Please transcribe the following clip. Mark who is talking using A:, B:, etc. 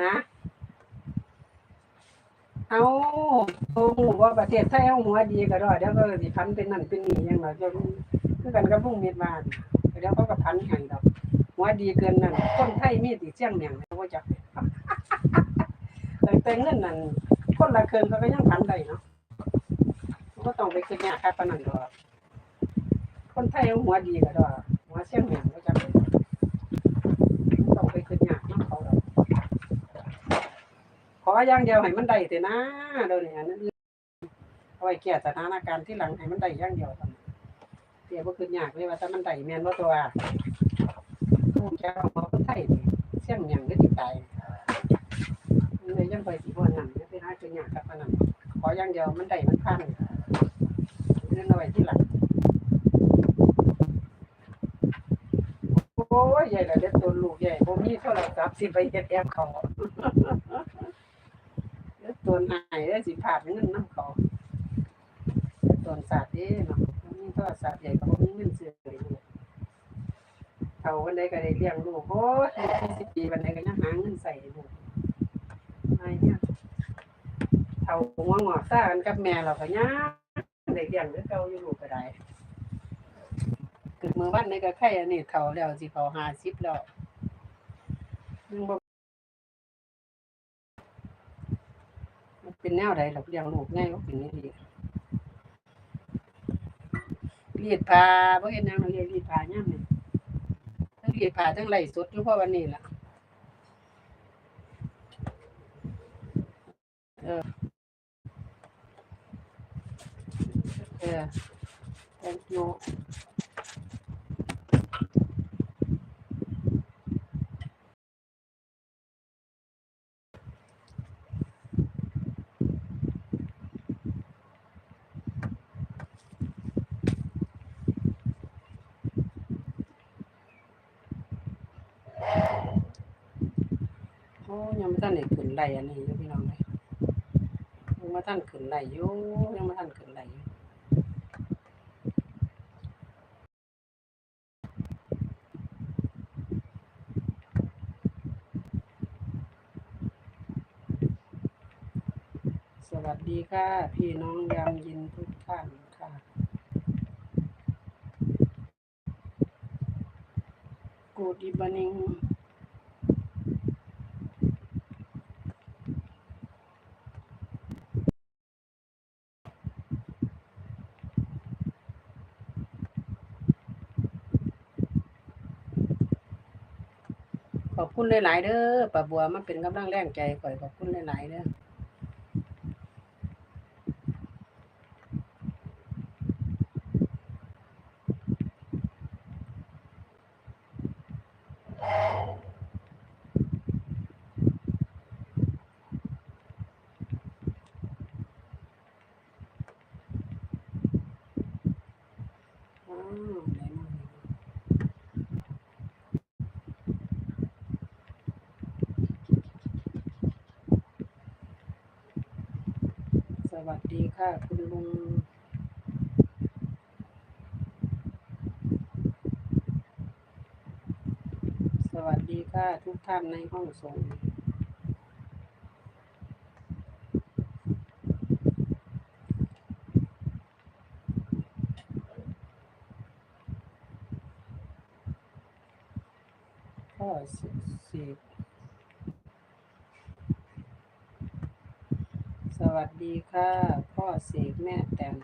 A: ฮะเอาโอ้โหว่าประเทศไทยเอาหัวดีก็ได้เดี๋ยวก็สิพันเป็นนั่นเป็นนี่ยังไงจะคือกันกับพุ่งเมียนมาเดี๋ยวเขาก็พันให้ดอกหัวดีเกินนั่นคนไทยมีติเสี่ยงเหมียงเขาก็จักแต่เงินนั่นคนละเครื่องเขาก็ยังพันได้เนาะก็ต้องไปคิดยากครับปานนั้นดอกคนไทยเอาหัวดีก็ได้หัวเสี่ยงเหมียงก็จักต้องไปคิดยากน้ำเขาดอกข ออย่างเดียวให้มันได้เถอะนะเดี๋ยวนี้อันนั้นเอาไว้แก้สถานการณ์ที่หลังให้มันได้อย่างเดียวเท่านั้นเดี๋ยวบ่คิดยากเลยว่าถ้ามันได้แม่นบ่ตัวแกเอาหัวคนไทยเสี่ยงเมียงก็สิตายเลยยังไปสิบ่นั่นเนี่ยไปหาตัวหยากกับอันนั้นขออย่างเดียวมันได้มันพันเรื่องเอาไว้ที่หลังโอ้ยใหญ่ละเด็ดตัวลูกใหญ่บ่มีโทรศัพท์สิไปเฮ็ดแอปเขา ตัวหายได้สิพลาดเงินน้ำเขาเด็ดตัวสาดเด้เนาะบ่มีโทรศัพท์ใหญ่ก็บ่มีเงินซื้อเลยเขาวันใดก็ได้เลี้ยงลูกโอ้ยสิบปีวันใดก็ยังหาเงินใส่ลูกไอ้เนี่ยเท่าหัวงอกซ่ากันกับแม่เราก็ย่างได้เลี้ยงหรือเก่าอยู่ลูกก็ได้เกิดมือวันนี้ก็ไข่อันนี้เท่าแล้วสิเขาหาสิบแล้วยังบ่มัน เป็นแนวใดหรอกเลี้ยงลูกง่ายก็เป็นนี่ดีรีดผ้าบ่เห็นหยังเราเรียกรีดผ้าย่ำนี่ทั้งรีดผ้าทั้งไหลสดอยู่เพราะวันนี้ล่ะเออเออ thank you โอ้ยังไม่ทันได้ขึ้นไหลอันนี่พี่น้องเลยยังม่ทันขึ้นไหลอยู่ยังม่ทันขึ้นไหลอยู่สวัสดีค่ะ พี่น้องยามยินทุกท่านค่ะ Good evening ขอบคุณหลายๆเด้อป้าบัวมันเป็นกำลังแรงใจข่อยขอบคุณหลายๆเด้อาวได้มาส วัสดีค่ะ คุณลุงสวัสดีค่ะ ทุกท่านในห้องส่งข้อสิบสิบส วัสดีค่ะ พ่อเสกแม่แตม